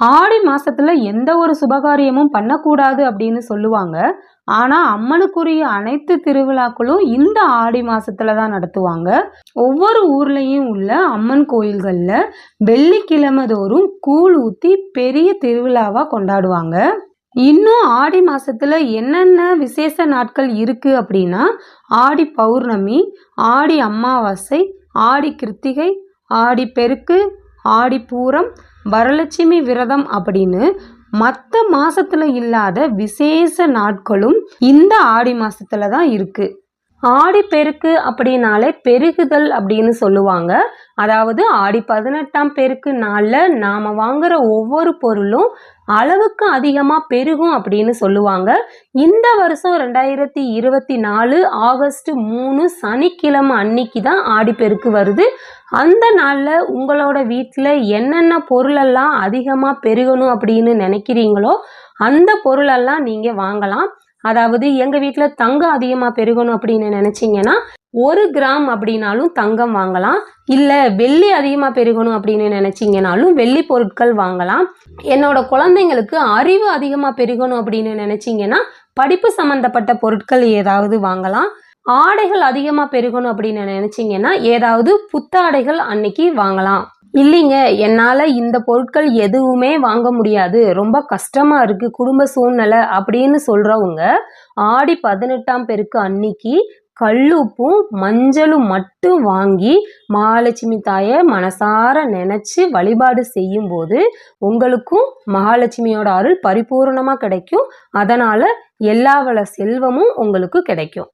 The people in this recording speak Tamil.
ஆடி மாசத்துல எந்த ஒரு சுபகாரியமும் பண்ணக்கூடாது அப்படின்னு சொல்லுவாங்க. ஆனா அம்மனுக்குரிய அனைத்து திருவிழாக்களும் இந்த ஆடி மாசத்துல தான் நடத்துவாங்க. ஒவ்வொரு ஊர்லயும் உள்ள அம்மன் கோயில்கள்ல வெள்ளிக்கிழமை தோறும் கூழ் ஊத்தி பெரிய திருவிழாவா கொண்டாடுவாங்க. இன்னும் ஆடி மாசத்துல என்னென்ன விசேஷ நாட்கள் இருக்கு அப்படின்னா ஆடி பௌர்ணமி ஆடி அமாவாசை ஆடி கிருத்திகை ஆடி பெருக்கு ஆடி பூரம் வரலட்சுமி விரதம் அப்படின்னு மற்ற மாதத்தில் இல்லாத விசேஷ நாட்களும் இந்த ஆடி மாதத்தில் தான் இருக்குது ஆடி பெருக்கு அப்படின்னாலே பெருகுதல் அப்படின்னு சொல்லுவாங்க. அதாவது ஆடி பதினெட்டாம் பெருக்கு நாளில் நாம் வாங்குகிற ஒவ்வொரு பொருளும் அளவுக்கு அதிகமாக பெருகும் அப்படின்னு சொல்லுவாங்க. இந்த வருஷம் ரெண்டாயிரத்தி இருபத்தி நாலு ஆகஸ்ட் மூணு சனிக்கிழமை அன்னைக்கு தான் ஆடிப்பெருக்கு வருது. அந்த நாளில் உங்களோட வீட்டில் என்னென்ன பொருளெல்லாம் அதிகமாக பெருகணும் அப்படின்னு நினைக்கிறீங்களோ அந்த பொருளெல்லாம் நீங்கள் வாங்கலாம். அதாவது எங்கள் வீட்டில் தங்கம் அதிகமாக பெருகணும் அப்படின்னு நினச்சிங்கன்னா ஒரு கிராம் அப்படின்னாலும் தங்கம் வாங்கலாம். இல்லை வெள்ளி அதிகமாக பெருகணும் அப்படின்னு நினச்சிங்கனாலும் வெள்ளி பொருட்கள் வாங்கலாம். என்னோட குழந்தைங்களுக்கு அறிவு அதிகமாக பெருகணும் அப்படின்னு நினச்சிங்கன்னா படிப்பு சம்மந்தப்பட்ட பொருட்கள் ஏதாவது வாங்கலாம். ஆடைகள் அதிகமாக பெருகணும் அப்படின்னு நினச்சிங்கன்னா ஏதாவது புத்தாடைகள் அன்னைக்கு வாங்கலாம். இல்லைங்க என்னால் இந்த பொருட்கள் எதுவுமே வாங்க முடியாது. ரொம்ப கஷ்டமாக இருக்குது குடும்ப சூழ்நிலை அப்படின்னு சொல்கிறவங்க ஆடி பதினெட்டாம் பெருக்கு அன்னைக்கு கல்லுப்பும் மஞ்சளும் மட்டும் வாங்கி மகாலட்சுமி தாயை மனசார நினச்சி வழிபாடு செய்யும்போது உங்களுக்கும் மகாலட்சுமியோட அருள் பரிபூர்ணமாக கிடைக்கும். அதனால் எல்லா வள செல்வமும் உங்களுக்கு கிடைக்கும்.